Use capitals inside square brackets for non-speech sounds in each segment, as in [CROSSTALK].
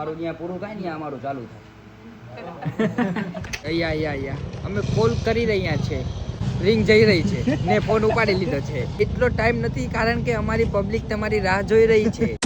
તમારું ત્યાં પૂરું કાંઈ નહીં અમારું ચાલુ થાય. અહીંયા અહીંયા અહીંયા. અમે કોલ કરી રહ્યા છે. રિંગ જઈ રહી છે. ને ફોન ઉપાડી લીધો છે. એટલો ટાઈમ નથી કારણ કે અમારી પબ્લિક તમારી રાહ જોઈ રહી છે.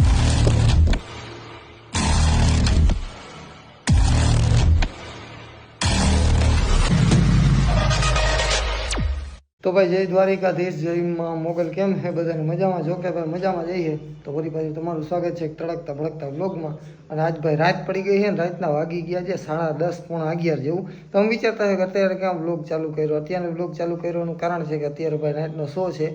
તો ભાઈ જય દ્વારિકાધીશ જયમાં મોગલ કેમ હે બધાને મજામાં? જો કે ભાઈ મજામાં જઈએ તો ફરી પાછું તમારું સ્વાગત છે એક તડકતા ભડકતા બ્લોગમાં અને આજ ભાઈ રાત પડી ગઈ છે ને રાતના વાગી ગયા છે સાડા દસ પોણા અગિયાર જેવું. તો અમે વિચારતા હોય કે અત્યારે ક્યાં બ્લોગ ચાલુ કર્યો? અત્યારે બ્લોગ ચાલુ કર્યોનું કારણ છે કે અત્યારે ભાઈ નાઇટનો શો છે.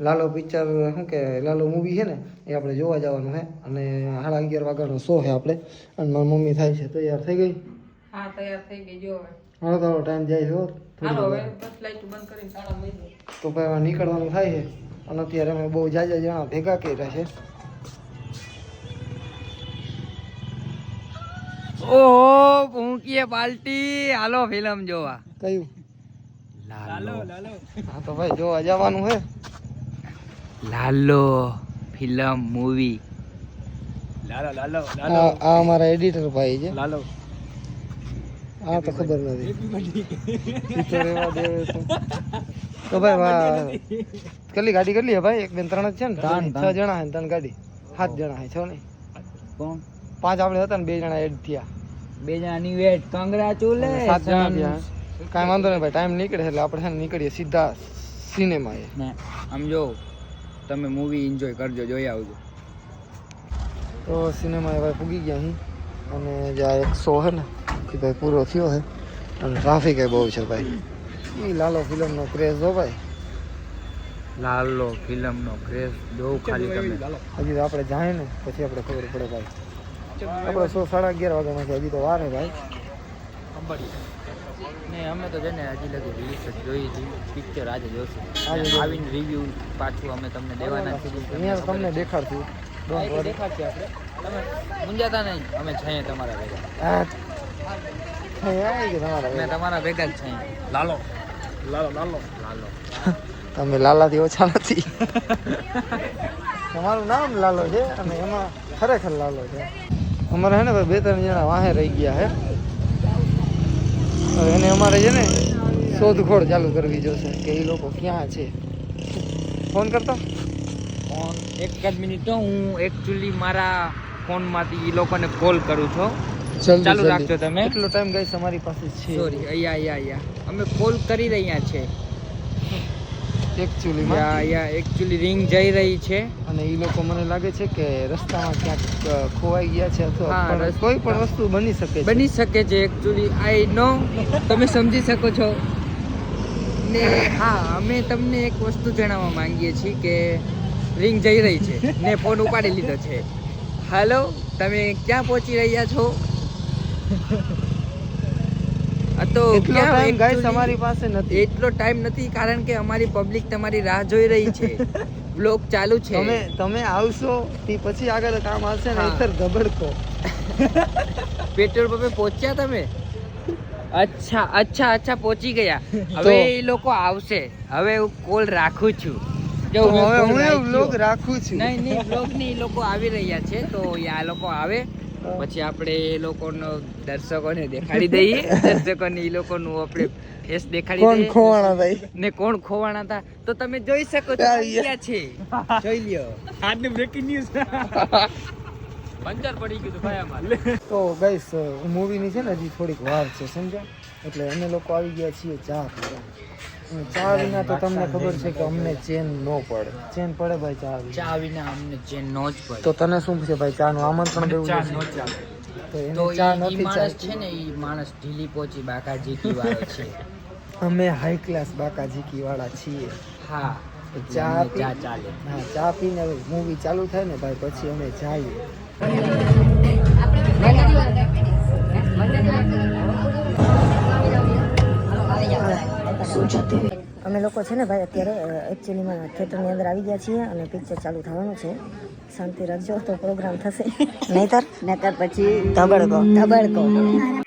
લાલો પિક્ચર શું કે લાલો મૂવી છે ને એ આપણે જોવા જવાનું છે. અને સાડા અગિયાર વાગ્યાનો શો છે આપણે. અને મારી મમ્મી થાય છે તૈયાર થઈ ગઈ. હા તૈયાર થઈ ગઈ જો હવે. હાલો તારો ટાઈમ જાય છે હો. તો ભાઈ નીકળવાનું થાય છે. અને અત્યારે અમે બહુ જાજા જણા ભેગા કર્યા છે. ઓહો ભૂંકીએ બાલ્ટી હાલો ફિલ્મ જોવા. કયું? લાલો. હા તો ભાઈ જોવા જવાનું છે. લાલો ફિલ્મ મૂવી આ આ અમારા એડિટર ભાઈ છે. લાલો. આ તો ખબર નથી. તો ભાઈ વા કેટલી ગાડી કેટલી હે ભાઈ? એક બેન ત્રણ જ છે ને? ત્રણ, છ જણા હે ત્રણ ગાડી? સાત જણા હે છ નહીં કોણ? પાંચ આપણે હતા ને બે જણા એડ થયા. બે જણાની વેટ અને સાત જણા થયા. કાંઈ વાંધો નહીં ભાઈ ટાઈમ નીકળે એટલે આપણે છે નીકળીએ સીધા સિનેમા એ. આમ જો તમે મૂવી એન્જોય કરજો જોઈ આવજો. તો સિનેમા એ ભાઈ પૂગી ગયા અહીં. અને જે આ એક શો હે ને એ ભાઈ પૂરો થયો છે અને ટ્રાફિક એ બહુ છે ભાઈ એ લાલો ફિલ્મનો ક્રેઝ હો ભાઈ લાલો ફિલ્મનો ક્રેઝ જોઉં ખાલી તમે હજી તો આપણે જાય ને પછી આપણે ખબર પડે ભાઈ આપણે સો સાડા અગિયાર વાગ્યાનો છે હજી તો વાર ભાઈ ને અમે તો છે ને હજી લગી રિલીઝ જ જોઈ હતી પિક્ચર આજે જોશું આવીને રિવ્યુ પાછું અમે તમને દેવાના છીએ અહીંયા તમને દેખાડશું. દેખાડશે આપણે તમે મુંજાતા નહીં અમે છીએ તમારા ભેગા તમારા ભેગા જ છીએ લાલો. લાલો લાલો. લાલો. [LAUGHS] તમે લાલાથી ઓછા નથી. તમારું નામ લાલો છે અને એમાં ખરેખર લાલો છે. અમારે છે ને ભાઈ બે ત્રણ જણા વાહે રહી ગયા છે હવે એને અમારે છે ને શોધખોળ ચાલુ કરવી જોશે કે એ લોકો ક્યાં છે. ફોન કરતો? ફોન એક જ મિનિટ તો હું એકચ્યુઅલી મારા ફોનમાંથી એ લોકોને કોલ કરું છું. ચાલુ રાખજો તમે. કેટલો ટાઈમ ગાઈસ અમારી પાસે છે? સોરી અહીંયા અહીંયા અહીંયા. અમે કોલ કરી રહ્યા છે. Actually yeah yeah actually ring જઈ રહી છે. અને એ લોકો મને લાગે છે કે રસ્તામાં ક્યાંક ખોવાઈ ગયા છે અથવા કોઈ પણ વસ્તુ બની શકે છે. બની શકે છે એકચ્યુઅલી આઈ નો તમે સમજી શકો છો. ને હા અમે તમને એક વસ્તુ જણાવવા માંગીએ છીએ કે રિંગ જઈ રહી છે. ને ફોન ઉપાડી લીધો છે. હાલો તમે ક્યાં પહોંચી રહ્યા છો? તો એટલો ટાઈમ ગાઈસ અમારી પાસે નથી. એટલો ટાઈમ નથી કારણ કે અમારી પબ્લિક તમારી રાહ જોઈ રહી છે. [LAUGHS] બ્લોગ ચાલુ છે. તમે તમે આવશો તે પછી આગળ કામ આવશે ને. નહીંતર ધબડકો. [LAUGHS] પેટ્રોલ પંપે પહોંચ્યા તમે? અચ્છા અચ્છા અચ્છા પહોંચી ગયા. [LAUGHS] હવે એ લોકો આવશે. હવે હું કોલ રાખું છું. જો હવે હું એ રાખું છું. નહીં નહીં બ્લોગ નહીં લોકો આવી રહ્યા છે તો આ લોકો આવે. પછી આપણે એ લોકોનો દર્શકોને દેખાડી દઈએ. [LAUGHS] દર્શકોને એ લોકોનું આપણે ફેસ દેખાડી કોણ ખોવાણા ભાઈ ને કોણ ખોવાણા હતા તો તમે જોઈ શકો છો ક્યાં છે. [LAUGHS] જોઈ લ્યો. આજની બ્રેકિંગ ન્યૂઝ પંચર પડી ગયું ભાઈ અમારે. તો ગાઈસ મૂવીની છે ને હજી થોડીક વાર છે સમજ્યા? એટલે અમે લોકો આવી ગયા છીએ ચા પીવા ચા વિના તો તમને ખબર છે કે અમને ચેન ન પડે. ચેન પડે ભાઈ ચા વિના. ચા વિના અમને ચેન નો જ પડે. તો તને શું છે ભાઈ ચા નું આમંત્રણ દેવું ચા? નો ચાલે. તો એને ચા નથી માણસ છે ને એ માણસ ઢીલી પોચી બાકાજી કી વાળો છે. [LAUGHS] અમે હાઈ ક્લાસ બાકાજીકી વાળા છીએ. હા ચા ચા ચાલે. હા ચા પીને મૂવી ચાલુ થાય ને ભાઈ પછી અમે જઈએ. અમે લોકો છે ને ભાઈ અત્યારે એકચ્યુઅલીમાં થિયેટરની અંદર આવી ગયા છીએ અને પિક્ચર ચાલુ થવાનું છે. શાંતિ રાખજો તો પ્રોગ્રામ થશે. નહીતર? નહીતર પછી ધબડકો. ધબડકો.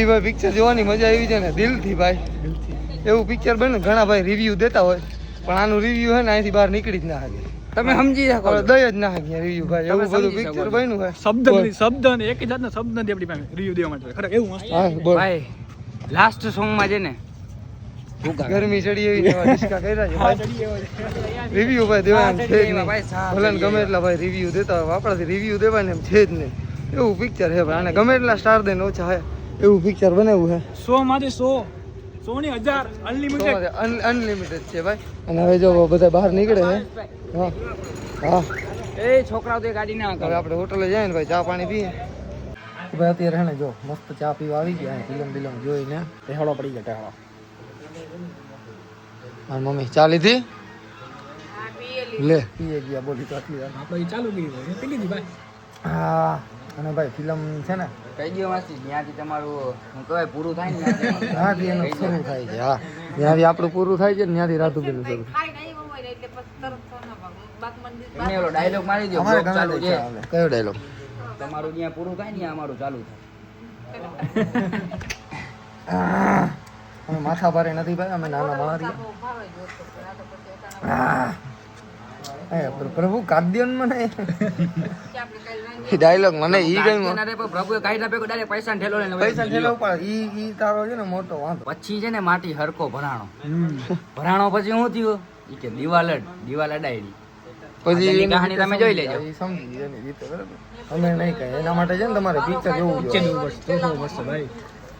એ ભાઈ પિક્ચર જોવાની મજા આવી છે ને દિલથી ભાઈ. એવું પિક્ચર બને ઘણા ભાઈ રિવ્યુ દેતા હોય. પણ આનું રિવ્યુ હે ને અહીંથી બહાર નીકળી જ ના શકે તમે સમજી શકો દય જ ના શકીએ રિવ્યુ ભાઈ. એવું બધું પિક્ચર બન્યું હોય શબ્દ નથી શબ્દ ને એક જાતનો શબ્દ નથી આપણી પાસે. રિવ્યુ દેવા માટે. ખરેખર એવું ભાઈ લાસ્ટ સોંગમાં છે ને ગરમી ચડી એવી ડિસ્કા કર્યા છે રિવ્યુ ભાઈ દેવાના છે જ ભાઈ, નહીં ભલે ગમે એટલા ભાઈ રિવ્યુ દેતા હોય આપણાથી રિવ્યુ દેવાને એમ છે જ નહીં. એવું પિક્ચર છે ભાઈ. અને ગમે એટલા સ્ટાર દઈને ઓછા હે. એવું પિક્ચર બનાવ્યું છે. સો માંથી સો. સોની હજાર. અનલિમિટેડ અનલિમિટેડ છે ભાઈ. અને હવે જો બધા બહાર નીકળે છે. હા. હા. એ છોકરાઓ તો ગાડી ના હવે આપણે હોટલે જઈએ ને ભાઈ ચા પાણી પીએ. ભાઈ અત્યારે હે ને જો મસ્ત ચા પીવા આવી ગયા ફિલ્મ બિલમ જોઈને. ટેહાડો પડી ગયા ટેહાડો મારી મમ્મી ચા લીધી? લે. પીએ ગયા બોલી તો આટલી આપણે ચાલુ કરી હોય પી લીધી ભાઈ. હા. અને ભાઈ ફિલ્મ છે ને? કઈ દો માસી ત્યાંથી તમારું હું કહેવાય પૂરું થાય ને ત્યાંથી. [LAUGHS] એનું શરૂ થાય છે હા. ત્યાંથી આપણું પૂરું થાય છે ને ત્યાંથી રાતુબેનું શરૂ ખાઈ નહીં હોય ને એટલે પછી તરત સોના ભાગ. બાક મંદિર તમે ઓલો ડાયલોગ મારી દો અમારે ચાલુ છે. કયો ડાયલોગ તમારું ત્યાં પૂરું થાય ને ત્યાં અમારું ચાલુ અમે માથા ભારે નથી ભાઈ અમે નાના માણા પ્રભુ કાદ્યન મને. કે આપણે ડાયલોગ મને ઈ ગમ્યો. થાય પ્રભુ પ્રભુએ કાઢી નાખ્યો ડાયરેક્ટ પૈસા ઠેલો લઈને પૈસા ઠેલો ઉપર ઈ ઈ તારો છે ને મોટો વાંધો. પછી છે ને માટી હરકો ભરાણો. ભરાણો પછી શું થયું? ઈ કે દિવાલ દિવાલ અડાયડી. પછી એની કહાની તમે જોઈ લેજો. સમજી રીતે બરાબર. અમે નહીં કહે એના માટે છે ને તમારે પિક્ચર જોવું પડશે જોવું પડશે ભાઈ.